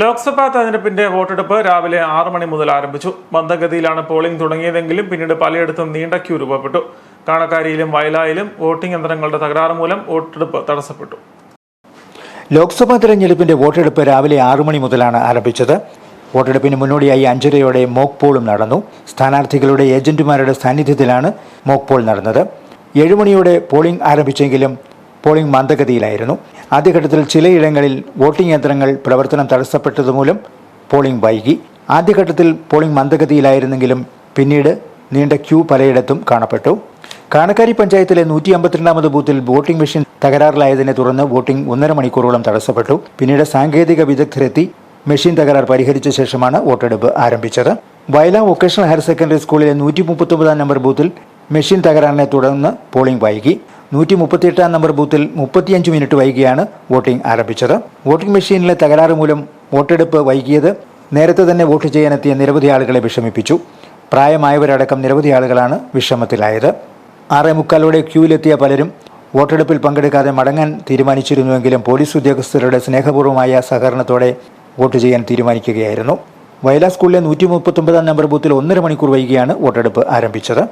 ലോക്സഭാ തെരഞ്ഞെടുപ്പിന്റെ വോട്ടെടുപ്പ് രാവിലെ ആറു മണി മുതൽ ആരംഭിച്ചു. മന്ദഗതിയിലാണ് പോളിംഗ് തുടങ്ങിയതെങ്കിലും പിന്നീട് പലയിടത്തും നീണ്ട ക്യൂ രൂപപ്പെട്ടു. കാണക്കാരിയിലും വയലായിലും വോട്ടിംഗ് യന്ത്രങ്ങളുടെ തകരാറ് മൂലം വോട്ടെടുപ്പ് തടസ്സപ്പെട്ടു. ലോക്സഭാ തെരഞ്ഞെടുപ്പിന്റെ വോട്ടെടുപ്പ് രാവിലെ ആറു മണി മുതലാണ് ആരംഭിച്ചത്. വോട്ടെടുപ്പിന് മുന്നോടിയായി അഞ്ചരയോടെ മോക്ക് പോളും നടന്നു. സ്ഥാനാർത്ഥികളുടെ ഏജന്റുമാരുടെ സാന്നിധ്യത്തിലാണ് മോക്ക് പോൾ നടന്നത്. ഏഴുമണിയോടെ പോളിംഗ് ആരംഭിച്ചെങ്കിലും പോളിംഗ് മന്ദഗതിയിലായിരുന്നു ആദ്യഘട്ടത്തിൽ ചിലയിടങ്ങളിൽ വോട്ടിംഗ് യന്ത്രങ്ങൾ പ്രവർത്തനം തടസ്സപ്പെട്ടതുമൂലം പോളിംഗ് വൈകി. ആദ്യഘട്ടത്തിൽ പോളിംഗ് മന്ദഗതിയിലായിരുന്നെങ്കിലും പിന്നീട് നീണ്ട ക്യൂ പലയിടത്തും കാണപ്പെട്ടു. കാണക്കാരി പഞ്ചായത്തിലെ നൂറ്റി അമ്പത്തിരണ്ടാമത് ബൂത്തിൽ വോട്ടിംഗ് മെഷീൻ തകരാറിലായതിനെ തുടർന്ന് വോട്ടിംഗ് ഒന്നര മണിക്കൂറോളം തടസ്സപ്പെട്ടു. പിന്നീട് സാങ്കേതിക വിദഗ്ധരെത്തി മെഷീൻ തകരാർ പരിഹരിച്ച ശേഷമാണ് വോട്ടെടുപ്പ് ആരംഭിച്ചത്. വയലാ വൊക്കേഷണൽ ഹയർ സെക്കൻഡറി സ്കൂളിലെ നൂറ്റി മുപ്പത്തൊമ്പതാം നമ്പർ ബൂത്തിൽ മെഷീൻ തകരാറിനെ തുടർന്ന് പോളിംഗ് വൈകി. നൂറ്റി മുപ്പത്തിയെട്ടാം നമ്പർ ബൂത്തിൽ മുപ്പത്തിയഞ്ച് മിനിറ്റ് വൈകിയാണ് വോട്ടിംഗ് ആരംഭിച്ചത്. വോട്ടിംഗ് മെഷീനിലെ തകരാറ് മൂലം വോട്ടെടുപ്പ് വൈകിയത് നേരത്തെ തന്നെ വോട്ട് ചെയ്യാനെത്തിയ നിരവധി ആളുകളെ വിഷമിപ്പിച്ചു. പ്രായമായവരടക്കം നിരവധി ആളുകളാണ് വിഷമത്തിലായത്. ആറേ മുക്കാലോടെ ക്യൂവിലെത്തിയ പലരും വോട്ടെടുപ്പിൽ പങ്കെടുക്കാതെ മടങ്ങാൻ തീരുമാനിച്ചിരുന്നുവെങ്കിലും പോലീസ് ഉദ്യോഗസ്ഥരുടെ സ്നേഹപൂർവമായ സഹകരണത്തോടെ വോട്ട് ചെയ്യാൻ തീരുമാനിക്കുകയായിരുന്നു. വയലാ സ്കൂളിലെ നൂറ്റി മുപ്പത്തൊമ്പതാം നമ്പർ ബൂത്തിൽ ഒന്നര മണിക്കൂർ വൈകിയാണ് വോട്ടെടുപ്പ് ആരംഭിച്ചത്.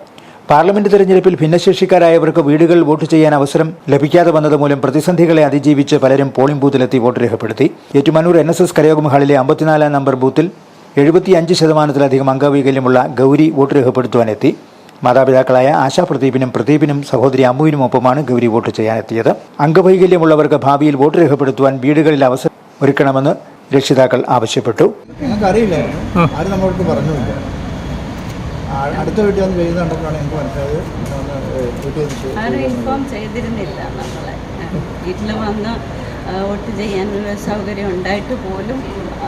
പാർലമെന്റ് തെരഞ്ഞെടുപ്പിൽ ഭിന്നശേഷിക്കാരായവർക്ക് വീടുകൾ വോട്ട് ചെയ്യാൻ അവസരം ലഭിക്കാതെ വന്നതുമൂലം പ്രതിസന്ധികളെ അതിജീവിച്ച് പലരും പോളിംഗ് ബൂത്തിലെത്തി വോട്ട് രേഖപ്പെടുത്തി. ഏറ്റുമാനൂർ എൻ എസ് എസ് കരയോഗം ഹാളിലെ അമ്പത്തിനാലാം നമ്പർ ബൂത്തിൽ എഴുപത്തിയഞ്ച് ശതമാനത്തിലധികം അംഗവൈകല്യമുള്ള ഗൗരി വോട്ട് രേഖപ്പെടുത്തുവാനെത്തി. മാതാപിതാക്കളായ ആശാ പ്രദീപിനും പ്രദീപിനും സഹോദരി അമ്മുവിനുമൊപ്പമാണ് ഗൗരി വോട്ട് ചെയ്യാനെത്തിയത്. അംഗവൈകല്യമുള്ളവർക്ക് ഭാവിയിൽ വോട്ട് രേഖപ്പെടുത്തുവാൻ വീടുകളിൽ അവസരം ഒരുക്കണമെന്ന് രക്ഷിതാക്കൾ ആവശ്യപ്പെട്ടു. ആരും അടുത്ത വീട്ടിൽ വന്ന് പെയ്ത് കണ്ടപ്പോഴാണ് എനിക്ക് മനസ്സിലായത്. വീട്ടിൽ ഇൻഫോം ചെയ്തിരുന്നില്ല നമ്മളെ. വീട്ടിൽ വന്ന് വോട്ട് ചെയ്യാനുള്ള സൗകര്യം ഉണ്ടായിട്ട് പോലും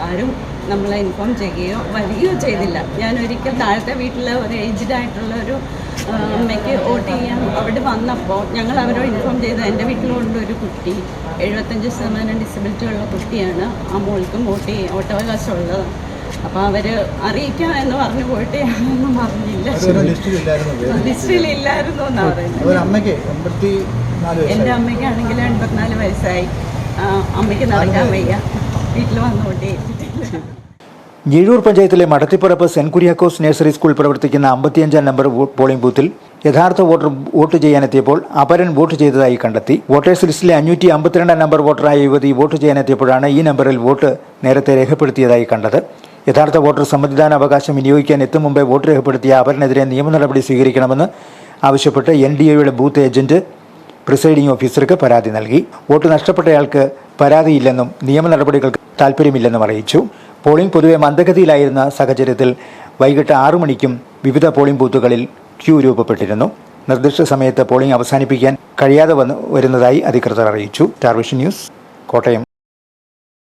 ആരും നമ്മളെ ഇൻഫോം ചെയ്യുകയോ വരികയോ ചെയ്തില്ല. ഞാൻ ഒരിക്കൽ താഴത്തെ വീട്ടിലെ ഒരു ഏജ്ഡ് ആയിട്ടുള്ള ഒരു അമ്മയ്ക്ക് വോട്ട് ചെയ്യാൻ അവിടെ വന്നപ്പോൾ ഞങ്ങൾ അവരോട് ഇൻഫോം ചെയ്തു എന്റെ വീട്ടിലുണ്ട് ഒരു കുട്ടി എഴുപത്തഞ്ച് ശതമാനം ഡിസബിലിറ്റി ഉള്ള കുട്ടിയാണ്. ആ മോൾക്കും വോട്ട് ചെയ്യാൻ വോട്ടവകാശം ഉള്ളത് അപ്പോൾ അവർ അറിയിക്കാം എന്ന് പറഞ്ഞു പോയിട്ട് ഞാനൊന്നും പറഞ്ഞില്ല ലിസ്റ്റിലില്ലായിരുന്നു എന്നാണ് പറയുന്നത്. അമ്മയ്ക്ക് നാല് എന്റെ അമ്മയ്ക്കാണെങ്കിൽ എൺപത്തിനാല് വയസ്സായി. അമ്മയ്ക്ക് നടക്കാൻ വയ്യ. വീട്ടിൽ വന്നുകൊണ്ടേ ഞീഴൂർ പഞ്ചായത്തിലെ Madathipparappu saint Kuriakose nursery school പ്രവർത്തിക്കുന്ന അമ്പത്തിയഞ്ചാം നമ്പർ പോളിംഗ് ബൂത്തിൽ യഥാർത്ഥ വോട്ടർ വോട്ട് ചെയ്യാനെത്തിയപ്പോൾ അപരൻ വോട്ട് ചെയ്തതായി കണ്ടെത്തി. വോട്ടേഴ്സ് ലിസ്റ്റിലെ അഞ്ഞൂറ്റി അമ്പത്തിരണ്ടാം നമ്പർ വോട്ടറായ യുവതി വോട്ട് ചെയ്യാനെത്തിയപ്പോഴാണ് ഈ നമ്പറിൽ വോട്ട് നേരത്തെ രേഖപ്പെടുത്തിയതായി കണ്ടത്. യഥാർത്ഥ വോട്ടർ സമ്മതിദാന അവകാശം വിനിയോഗിക്കാൻ എത്തും മുമ്പേ വോട്ട് രേഖപ്പെടുത്തിയ അവരനെതിരെ നിയമ നടപടി സ്വീകരിക്കണമെന്ന് ആവശ്യപ്പെട്ട് എൻ ഡി എയുടെ ബൂത്ത് ഏജന്റ് പ്രിസൈഡിംഗ് ഓഫീസർക്ക് പരാതി നൽകി. വോട്ട് നഷ്ടപ്പെട്ടയാൾക്ക് പരാതിയില്ലെന്നും നിയമ നടപടികൾക്ക് താൽപ്പര്യമില്ലെന്നും അറിയിച്ചു. പോളിംഗ് പൊതുവെ മന്ദഗതിയിലായിരുന്ന സാഹചര്യത്തിൽ വൈകിട്ട് ആറു മണിക്കും വിവിധ പോളിംഗ് ബൂത്തുകളിൽ ക്യൂ രൂപപ്പെട്ടിരുന്നു. നിർദ്ദിഷ്ട സമയത്ത് പോളിംഗ് അവസാനിപ്പിക്കാൻ കഴിയാതെ വന്ന് വരുന്നതായി അധികൃതർ അറിയിച്ചു. ടാർവിഷൻ ന്യൂസ് കോട്ടയം.